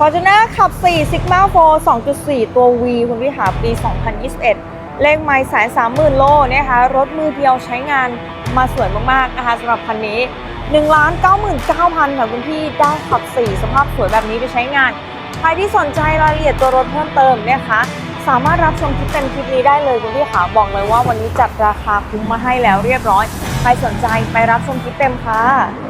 Fortuner ขับ 4 Sigma 4 2.4 ตัว V คุณพี่หาปี 2021 เลขไมล์สามหมื่นโลนะคะรถมือเดียวใช้งานมาสวยมากๆนะคะสำหรับคันนี้ 1 9 9 0 0 0 ค่ะคุณพี่ได้ขับ 4 สภาพสวยแบบนี้ไปใช้งาน ใครที่สนใจรายละเอียดตัวรถเพิ่มเติมนะคะ สามารถรับชมคลิปเต็มคลิปนี้ได้เลยคุณพี่ขาบอกเลยว่าวันนี้จัดราคาคุ้มมาให้แล้วเรียบร้อย ใครสนใจไปรับชมคลิปเต็มค่ะ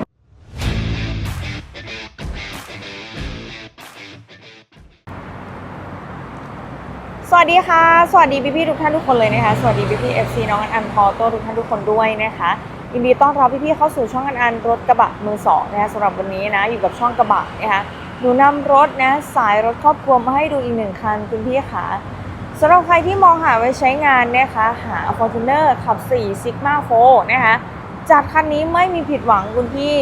สวัสดีค่ะ สวัสดีพี่พี่ทุกท่านทุกคนเลยนะคะ สวัสดีพี่พี่เอฟซีน้องอันอันพอโตทุกท่านทุกคนด้วยนะคะยินดีต้อนรับพี่พี่เข้าสู่ช่องอันอันรถกระบะมือสองนะคะสำหรับวันนี้นะอยู่กับช่องกระบะนะคะหนูนำรถนะสายรถครอบครัวมาให้ดูอีกหนึ่งคันคุณพี่ค่ะสำหรับใครที่มองหาไว้ใช้งานนะคะหา Fortuner ขับ4 Sigma 4นะคะจากคันนี้ไม่มีผิดหวังคุณพี่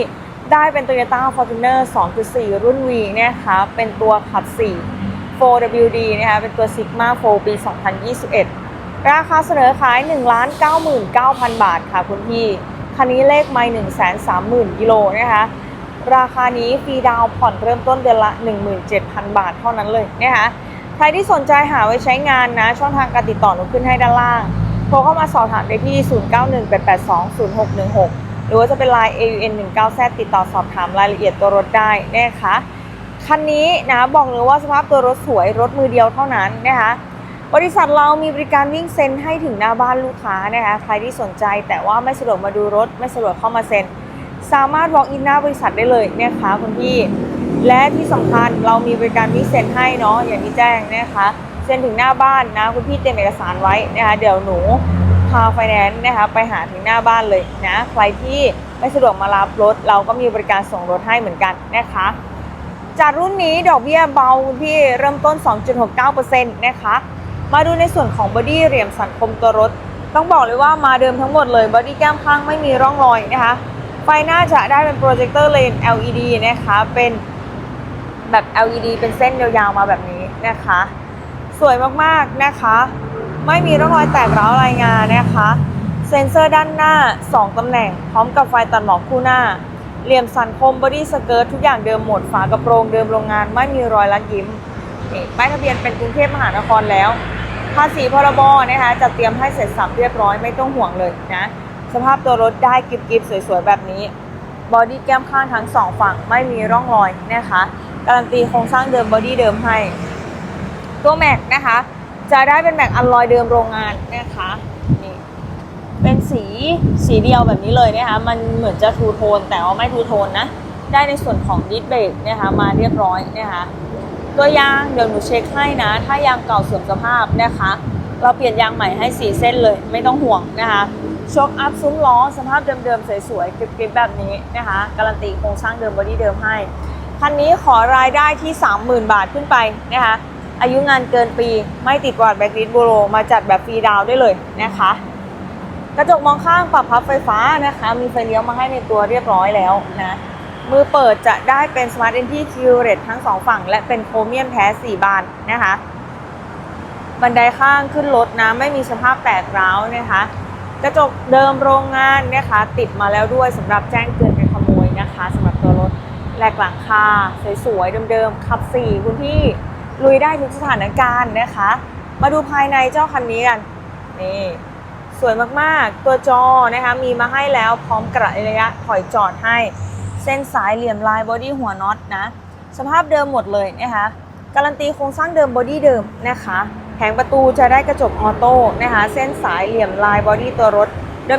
ได้เป็น Toyota Fortuner 2.4 รุ่น V นะคะเป็นตัวขับ 4 4WD นะคะเป็นตัว Sigma 4 ปี 2021 ราคาเสนอขาย 1 99,000 บาทค่ะคุณพี่ คันนี้เลขไม่130,000 กิโลนะคะราคานี้ฟรีดาวผ่อนเริ่มต้นเดือนละ 17,000 บาทเท่านั้นเลยนะคะใครที่สนใจหาไว้ใช้งานนะ ช่องทางการติดต่อหนูขึ้นให้ด้านล่างโทรเข้ามาสอบถามได้ที่ 0918820616 หรือว่าจะเป็น Line AUN 19 z ติดต่อสอบถามรายละเอียดตัวรถได้นะคะ คันนี้นะบอกเลยว่าสภาพตัวรถสวยรถมือเดียวเท่านั้นนะคะบริษัทเรามีบริการวิ่งเซ็นให้ถึงหน้าบ้านลูกค้านะคะใครที่สนใจแต่ว่าไม่สะดวกมาดูรถ ไม่สะดวกเข้ามาเซ็น สามารถ walk in หน้าบริษัทได้เลยนะคะคุณพี่และที่สำคัญเรามีบริการวิ่งเซ็นให้เนาะอย่างที่แจ้งนะคะเซ็นถึงหน้าบ้านนะคุณพี่เตรียมเอกสารไว้นะคะเดี๋ยวหนูพาไฟแนนซ์นะคะไปหาถึงหน้าบ้านเลยนะใครที่ไม่สะดวกมารับรถ เราก็มีบริการส่งรถให้เหมือนกันนะคะ จากรุ่นนี้ดอกเบี้ยเบาคุณพี่เริ่มต้น 2.69%นะคะ มาดูในส่วนของบอดี้เหลี่ยมสันคมตัวรถ ต้องบอกเลยว่ามาเดิมทั้งหมดเลยบอดี้แก้มข้างไม่มีร่องรอยนะคะ ไฟหน้าจะได้เป็นโปรเจคเตอร์เลน LED นะคะ เป็นแบบ LED เป็นเส้นยาวๆมาแบบนี้นะคะ สวยมากๆนะคะ ไม่มีร่องรอยแตกร้าวรายงานนะคะ เซ็นเซอร์ด้านหน้า 2ตำแหน่ง พร้อมกับไฟตัดหมอกคู่หน้า เหลี่ยมสันคมบอดี้สเกิร์ตทุกอย่างเดิมหมดฝากระโปรงเดิมโรงงานไม่มีรอยลักยิ้มป้ายทะเบียนเป็นกรุงเทพมหานครแล้ว ภาษีพรบนะคะจะเตรียมให้เสร็จสับเรียบร้อยไม่ต้องห่วงเลยนะสภาพตัวรถได้กิบกิบสวยๆ แบบนี้บอดี้แก้มข้างทั้งสองฝั่งไม่มีร่องรอยนะคะการันตีโครงสร้างเดิมบอดี้เดิมให้ ตัวแม็กนะคะ จะได้เป็นแม็กอัลลอยเดิมโรงงานนะคะ เป็นสีสีเดียวแบบนี้เลยนะคะมันเหมือนจะทูโทนแต่ว่าไม่ทูโทนนะได้ในส่วนของดิสเบรกนะคะมาเรียบร้อยนะคะตัวยางเดี๋ยวหนูเช็คให้นะ ถ้ายางเก่าเสื่อมสภาพนะคะ เราเปลี่ยนยางใหม่ให้4เส้นเลยไม่ต้องห่วงนะคะโชคอัพซุ้มล้อสภาพเดิมๆสวยๆกริบๆแบบนี้นะคะการันตีโครงสร้างเดิมบอดี้เดิมให้คันนี้ขอรายได้ที่ 30,000 บาทขึ้นไปนะคะอายุงานเกินปีไม่ติดกวาดแบ็กลิสบูโรมาจัดแบบฟรีดาวได้เลยนะคะ กระจกมองข้างปรับพับไฟฟ้านะคะ มีไฟเลี้ยวมาให้ในตัวเรียบร้อยแล้วนะมือเปิดจะได้เป็น Smart Entry q r e d ทั้งสองฝั่ง และเป็นโครเมียมแท้ 4 บานนะคะ บันไดข้างขึ้นรถนะ ไม่มีสภาพแตกร้าวนะคะ กระจกเดิมโรงงานนะคะ ติดมาแล้วด้วยสำหรับแจ้งเตือนเป็นขโมยนะคะสำหรับตัวรถแหลกหลังคา สวยๆ เดิมๆ ขับ 4 คุณพี่ลุยได้ทุกสถานการณ์นะคะ มาดูภายในเจ้าคันนี้กัน นี่ สวยมากๆ ตัวจอนะคะมีมาให้แล้วพร้อมกระระยะถอยจอดให้ เส้นสายเหลี่ยมลายบอดี้หัวน็อตนะ สภาพเดิมหมดเลยนะคะ การันตีโครงสร้างเดิมบอดี้เดิมนะคะแผงประตูจะได้กระจกออโต้นะคะ เส้นสายเหลี่ยมลายบอดี้ตัวรถ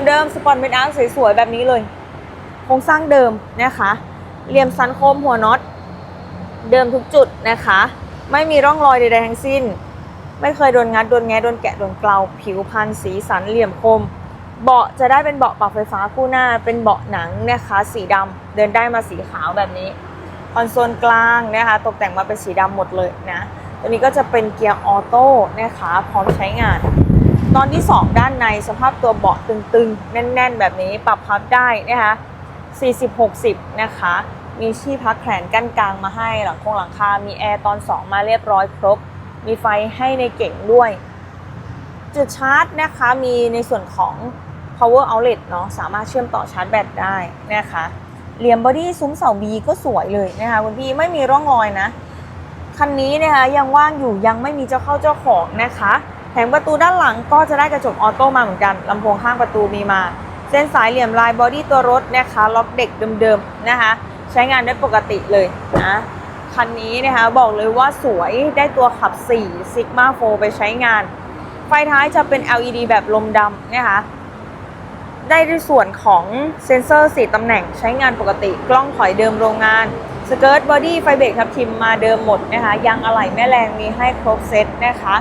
เดิมๆ สปอนเป็นอาร์สวยๆ แบบนี้เลย โครงสร้างเดิมนะคะ เหลี่ยมสันโคมหัวน็อต เดิมทุกจุดนะคะ ไม่มีร่องรอยใดๆทั้งสิ้น ไม่เคยโดนงัดโดนแงะโดนแกะโดนเกลาผิวพันธ์สีสันเหลี่ยมคม เบาะจะได้เป็นเบาะปรับไฟฟ้าคู่หน้า เป็นเบาะหนังนะคะสีดำเดินได้มาสีขาวแบบนี้คอนโซลกลางนะคะตกแต่งมาเป็นสีดำหมดเลยนะตัวนี้ก็จะเป็นเกียร์ออโต้นะคะพร้อมใช้งาน ตอนที่ 2 ด้านในสภาพตัวเบาะตึงๆ แน่น ๆ แบบนี้ปรับพับได้นะคะ40-60 นะคะ มีที่พักแขนกั้นกลางมาให้หลังคงหลังคา มีแอร์ตอน 2 มาเรียบร้อยครบ มีไฟให้ในเก่งด้วย จุดชาร์จนะคะมีในส่วนของ power outlet เนาะสามารถเชื่อมต่อชาร์จแบตได้นะคะเหลี่ยมบอดี้ซุ้มเสาบีก็สวยเลยนะคะคุณพี่ไม่มีร่องรอยนะคันนี้นะคะยังว่างอยู่ยังไม่มีเจ้าเข้าเจ้าของนะคะแผงประตูด้านหลังก็จะได้กระจกออโต้มาเหมือนกันลำโพงข้างประตูมีมา เส้นสายเหลี่ยมลายบอดี้ตัวรถนะคะล็อกเด็กเดิมๆนะคะ ใช้งานได้ปกติเลยนะ คันนี้นะคะบอกเลยว่าสวยได้ตัวขับ 4 Sigma 4 ไปใช้งาน ไฟท้ายจะเป็น LED แบบลมดำนะคะได้ในส่วนของเซ็นเซอร์ 4 ตำแหน่งใช้งานปกติกล้องถอยเดิมโรงงานสเกิร์ตบอดี้ไฟเบรกทับทิมมาเดิมหมดนะคะยางอะไหล่แม่แรงมีให้ครบเซตนะคะ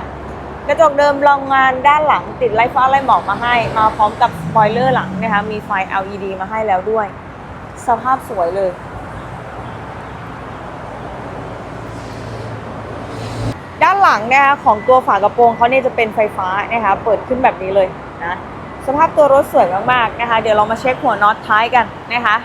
กระจกเดิมโรงงานด้านหลังติดไล่ฟ้าไล่หมอกมาให้ มาพร้อมกับสปอยเลอร์หลังนะคะมีไฟ LED มาให้แล้วด้วย สภาพสวยเลย ด้าน หลังนะคะของตัวฝากระโปรงเขาเนี่ยจะเป็นไฟฟ้านะคะเปิดขึ้นแบบนี้เลยนะสภาพตัวรถสวยมากๆนะคะเดี๋ยวเรามาเช็คหัวน็อตท้ายกันนะคะ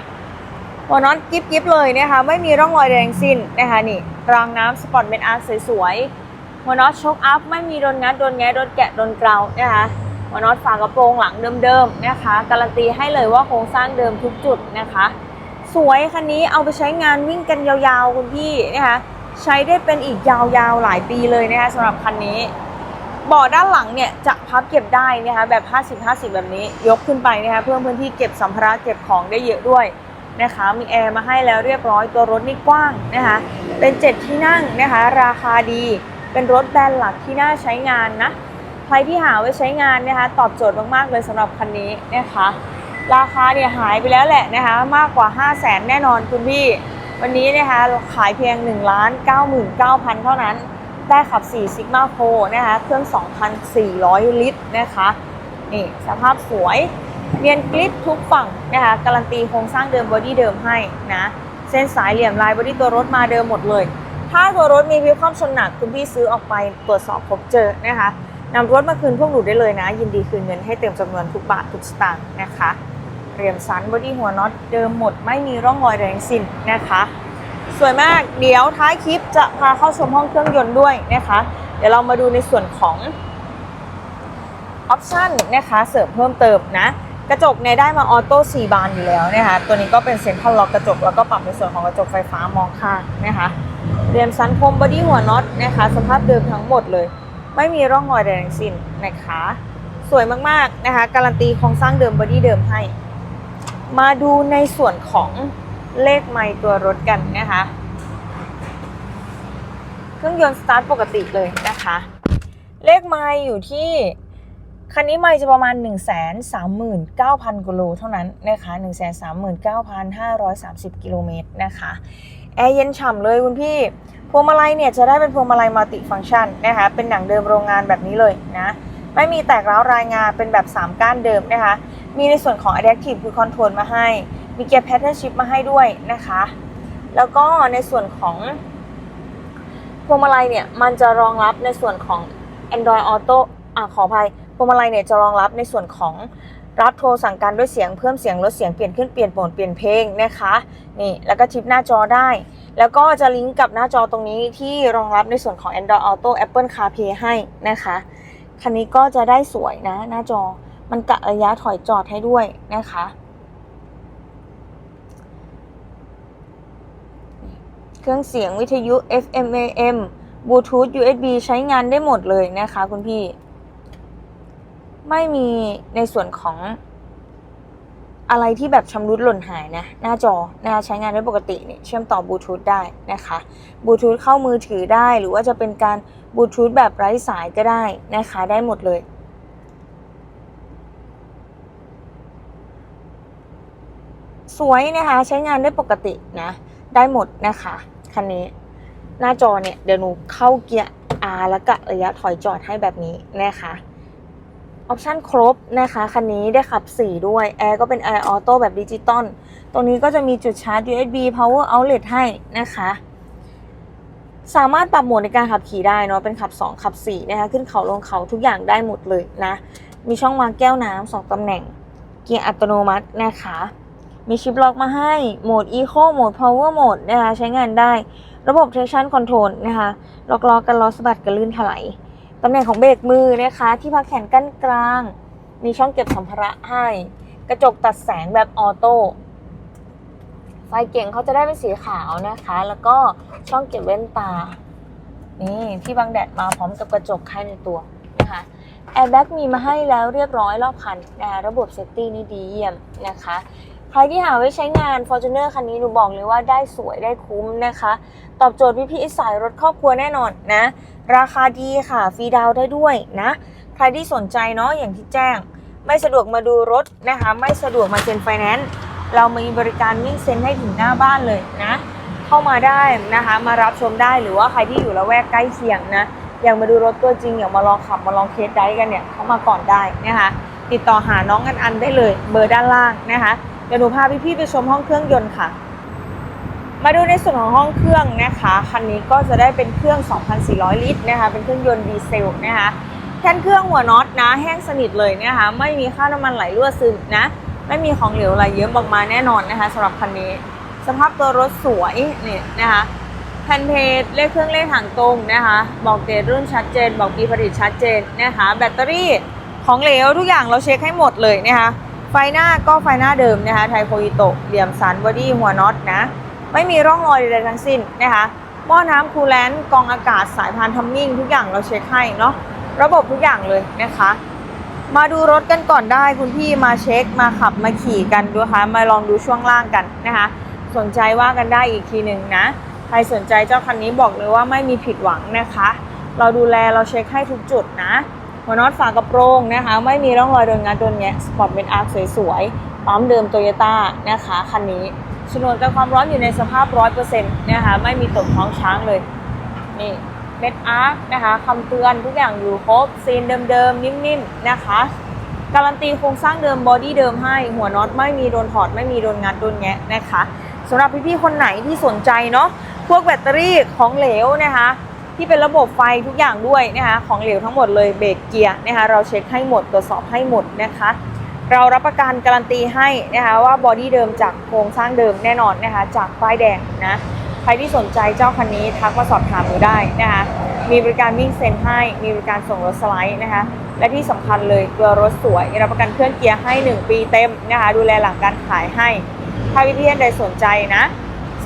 หัวน็อตกิ๊บกิ๊บเลยนะคะไม่มีร่องรอยใดทั้งสิ้นนะคะนี่รางน้ำสปอร์ตเมนอาร์สวยๆหัวน็อตช็อคอัพไม่มีโดนงัดโดนแงะโดนแกะโดนกลานะคะหัวน็อตฝากระโปรงหลังเดิมๆนะคะการันตีให้เลยว่าโครงสร้างเดิมทุกจุดนะคะ สวยคันนี้เอาไปใช้งานวิ่งกันยาวๆคุณพี่นะคะ ใช้ได้เป็นอีกยาวๆหลายปีเลยนะคะสำหรับคันนี้เบาะด้านหลังเนี่ยจะพับเก็บได้นะคะแบบ 50-50 แบบนี้ยกขึ้นไปนะคะเพิ่มพื้นที่เก็บสัมภาระเก็บของได้เยอะด้วยนะคะมีแอร์มาให้แล้วเรียบร้อยตัวรถนี่กว้างนะคะเป็น 7 ที่นั่งนะคะราคาดีเป็นรถแบรนด์หลักที่น่าใช้งานนะใครที่หาไว้ใช้งานนะคะตอบโจทย์มากๆเลยสำหรับคันนี้นะคะราคาเนี่ยหายไปแล้วแหละนะคะมากกว่า 5 0 0แสนแน่นอนคุณพี่ วันนี้นะคะขายเพียง1 9 9 9 0 0 0 เท่านั้น ได้ขับ 4 Sigma Pro นะคะเครื่อง 2,400 ลิตรนะคะนี่สภาพสวยเนียนกริปทุกฝั่งนะคะการันตีโครงสร้างเดิมบอดี้เดิมให้นะเส้นสายเหลี่ยมลายบอดี้ตัวรถมาเดิมหมดเลย ถ้าตัวรถมีพิวความชนหนักคุณพี่ซื้อออกไปตรวจสอบพบเจอนะคะนำรถมาคืนพวกหนูได้เลยนะ ยินดีคืนเงินให้เต็มจำนวนทุกบาททุกสตางค์นะคะ เรียมสันบอดี้หัวน็อตเดิมหมดไม่มีร่องรอยใดทั้งสิ้นนะคะ สวยมากเดี๋ยวท้ายคลิปจะพาเข้าชมห้องเครื่องยนต์ด้วยนะคะ เดี๋ยวเรามาดูในส่วนของออปชันนะคะเสริมเพิ่มเติมนะกระจกเนี่ยได้มาออโต้4บานอยู่แล้วนะคะตัวนี้ก็เป็นเซ็นทรัลล็อกกระจกแล้วก็ปรับในส่วนของกระจกไฟฟ้ามองข้างนะคะเรียมสันคมบอดี้หัวน็อตนะคะสภาพเดิมทั้งหมดเลย ไม่มีร่องรอยใดทั้งสิ้นนะคะ สวยมากๆนะคะ การันตีโครงสร้างเดิมบอดี้เดิมให้ มาดูในส่วนของเลขไมล์ตัวรถกันนะคะ เครื่องยนต์สตาร์ทปกติเลยนะคะ เลขไมล์อยู่ที่ คันนี้ไมล์จะประมาณ 1 3 9 0 0 0กิโลเท่านั้นนะคะ1 3 9 5 3 0 กิโลเมตรนะคะแอร์เย็นฉ่ำเลยคุณพี่ พวงมาลัยเนี่ยจะได้เป็นพวงมาลัยมัลติฟังก์ชันนะคะเป็นหนังเดิมโรงงานแบบนี้เลยนะ ไม่มีแตกร้าวรายงานเป็นแบบ 3 ก้านเดิมนะคะ มีในส่วนของ Adaptive Cruise Control มาให้ มีเกียร์ Pattern Shift มาให้ด้วยนะคะ แล้วก็ในส่วนของพวงมาลัยเนี่ย มันจะรองรับในส่วนของ Android Auto อะขออภัยพวงมาลัยเนี่ยจะรองรับในส่วนของรับโทรสั่งการด้วยเสียงเพิ่มเสียงลดเสียงเปลี่ยนขึ้นเปลี่ยนโหมดเปลี่ยนเพลงนะคะนี่แล้วก็ทิปหน้าจอได้ แล้วก็จะลิงก์กับหน้าจอตรงนี้ที่รองรับในส่วนของ Android Auto Apple CarPlay ให้นะคะ คันนี้ก็จะได้สวยนะหน้าจอ มันกะระยะถอยจอดให้ด้วยนะคะ เครื่องเสียงวิทยุ FM AM Bluetooth USB ใช้งานได้หมดเลยนะคะคุณพี่ ไม่มีในส่วนของอะไรที่แบบชำรุดหล่นหายนะ หน้าจอนะใช้งานได้ปกติเนี่ยเชื่อมต่อบลูทูธได้นะคะบลูทูธเข้ามือถือได้หรือว่าจะเป็นการบลูทูธแบบไร้สายก็ได้นะคะ ได้หมดเลย สวยนะคะใช้งานได้ปกตินะ ได้หมดนะคะคันนี้หน้าจอเนี่ยเดี๋ยวหนูเข้าเกียร์ R แล้วก็ระยะถอยจอดให้แบบนี้นะคะออปชั่นครบนะคะคันนี้ได้ขับ 4 ด้วยแอร์ก็เป็นแอร์ออโต้แบบดิจิตอลตรงนี้ก็จะมีจุดชาร์จ USB power outlet ให้นะคะ สามารถปรับโหมดในการขับขี่ได้เนาะเป็นขับ 2 ขับ4นะคะขึ้นเขาลงเขาทุกอย่างได้หมดเลยนะ มีช่องวางแก้วน้ำสองตำแหน่ง เกียร์อัตโนมัตินะคะ มีชิปล็อกมาให้ โหมด Eco โหมด Power Mode นะคะใช้งานได้ ระบบ traction control นะคะล็อกล้อกันล้อสะบัดกันลื่นถลายตำแหน่งของเบรกมือนะคะ ที่พักแขนกั้นกลาง มีช่องเก็บสัมภาระให้ กระจกตัดแสงแบบออโต้ไฟเก่งเขาจะได้เป็นสีขาวนะคะ แล้วก็ช่องเก็บแว่นตา นี่ที่บังแดดมาพร้อมกับกระจกให้ในตัวนะคะแอร์แบ็กมีมาให้แล้วเรียบร้อยรอบคันนะคะระบบเซฟตี้นี่ดีเยี่ยมนะคะ ใครที่หาไว้ใช้งาน Fortuner คันนี้หนูบอกเลยว่าได้สวยได้คุ้มนะคะ ตอบโจทย์พี่ๆสายรถครอบครัวแน่นอนนะ ราคาดีค่ะ ฟรีดาวได้ด้วยนะ ใครที่สนใจเนาะอย่างที่แจ้ง ไม่สะดวกมาดูรถนะคะ ไม่สะดวกมาเซ็นไฟแนนซ์เรามีบริการวิ่งเซ็นให้ถึงหน้าบ้านเลยนะ เข้ามาได้นะคะ มารับชมได้หรือว่าใครที่อยู่ละแวกใกล้เคียงนะอยากมาดูรถตัวจริงอยากมาลองขับมาลองเคสได้กันเนี่ยเข้ามาก่อนได้นะคะ ติดต่อหาน้องอันอันได้เลย เบอร์ด้านล่างนะคะ ดี๋ยวหนูพาพี่ๆไปชมห้องเครื่องยนต์ค่ะ มาดูในส่วนของห้องเครื่องนะคะคันนี้ก็จะได้เป็นเครื่อง 2,400 ลิตรนะคะเป็นเครื่องยนต์ดีเซลนะคะแท่นเครื่องหัวน็อตนะ แห้งสนิทเลยนะคะไม่มีค่าน้ำมันไหลรั่วซึมนะ ไม่มีของเหลวไหลเยิ้มออกมาแน่นอนนะคะสำหรับคันนี้ สภาพตัวรถสวยนี่นะคะแผ่นเพจเลขเครื่องเลขหางตรงนะคะ บอกเดทรุ่นชัดเจน บอกปีผลิตชัดเจนนะคะ แบตเตอรี่ของเหลวทุกอย่างเราเช็คให้หมดเลยนะคะ ไฟหน้าก็ไฟหน้าเดิมนะคะไทโคอิโตะเหลี่ยมสันบอดี้หัวน็อตนะ ไม่มีร่องรอยใดๆทั้งสิ้นนะคะหม้อน้ำคูลแลนต์กองอากาศสายพานทัมมิ่งทุกอย่างเราเช็คให้เนาะระบบทุกอย่างเลยนะคะ มาดูรถกันก่อนได้คุณพี่มาเช็คมาขับมาขี่กันดูคะมาลองดูช่วงล่างกันนะคะ สนใจว่ากันได้อีกทีหนึ่งนะ ใครสนใจเจ้าคันนี้บอกเลยว่าไม่มีผิดหวังนะคะ เราดูแลเราเช็คให้ทุกจุดนะ หัวน็อตฝากระโปรงนะคะ ไม่มีร่องรอยโดนงานโดนแงะสปอร์ตเป็นอาร์คสวยๆปั๊มเดิมโตโยต้านะคะคันนี้ชนวนกันความร้อนอยู่ในสภาพ100%นต์นะคะไม่มีตกท้องช้างเลยนี่เม็ดอาร์คนะคะคำเตือนทุกอย่างอยู่ครบซีนเดิมๆนิ่มๆนะคะการันตีโครงสร้างเดิมบอดี้เดิมให้หัวน็อตไม่มีโดนถอดไม่มีโดนงัดโดนแงะนะคะสำหรับพี่ๆคนไหนที่สนใจเนาะพวกแบตเตอรี่ของเหลวนะคะ ที่เป็นระบบไฟทุกอย่างด้วยนะคะของเหลวทั้งหมดเลยเบรกเกียร์นะคะเราเช็คให้หมดตรวจสอบให้หมดนะคะ เรารับประกันการันตีให้นะคะว่าบอดี้เดิมจากโครงสร้างเดิมแน่นอนนะคะจากป้ายแดงนะใครที่สนใจเจ้าคันนี้ทักมาสอบถามหนูได้นะคะมีบริการวิ่งเซ็นให้ มีบริการส่งรถสไลด์นะคะและที่สำคัญเลยตัวรถสวยรับประกันเครื่องเกียร์ให้ 1 ปีเต็มนะคะดูแลหลังการขายให้ ถ้าพี่พี่ท่านใดสนใจนะ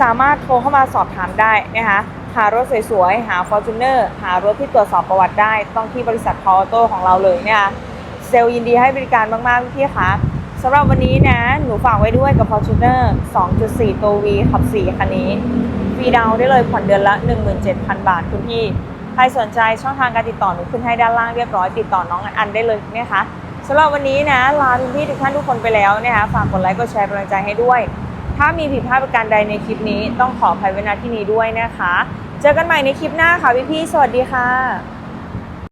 สามารถโทรเข้ามาสอบถามได้นะคะ หารถสวยๆ หา Fortuner หารถที่ตรวจสอบประวัติได้ ต้องที่บริษัทพออโต้ของเราเลยเนี่ยเซลล์ยินดีให้บริการมากๆพี่คะสำหรับวันนี้นะ หนูฝากไว้ด้วยกับ Fortuner 2.4 ตัว V ขับ 4 คันนี้ฟรีดาวได้เลยผ่อนเดือนละ 17,000 บาทคุณพี่ ใครสนใจช่องทางการติดต่อหนูขึ้นให้ด้านล่างเรียบร้อยติดต่อน้องอันได้เลยนะคะสำหรับวันนี้นะลาคุณพี่ทุกท่านทุกคนไปแล้วนะคะฝากกดไลค์กดแชร์กำลังใจให้ด้วย ถ้ามีผิดพลาดประการใดในคลิปนี้ต้องขออภัยไว้ณที่นี้ด้วยนะคะ เจอกันใหม่ในคลิปหน้าค่ะพี่ๆสวัสดีค่ะ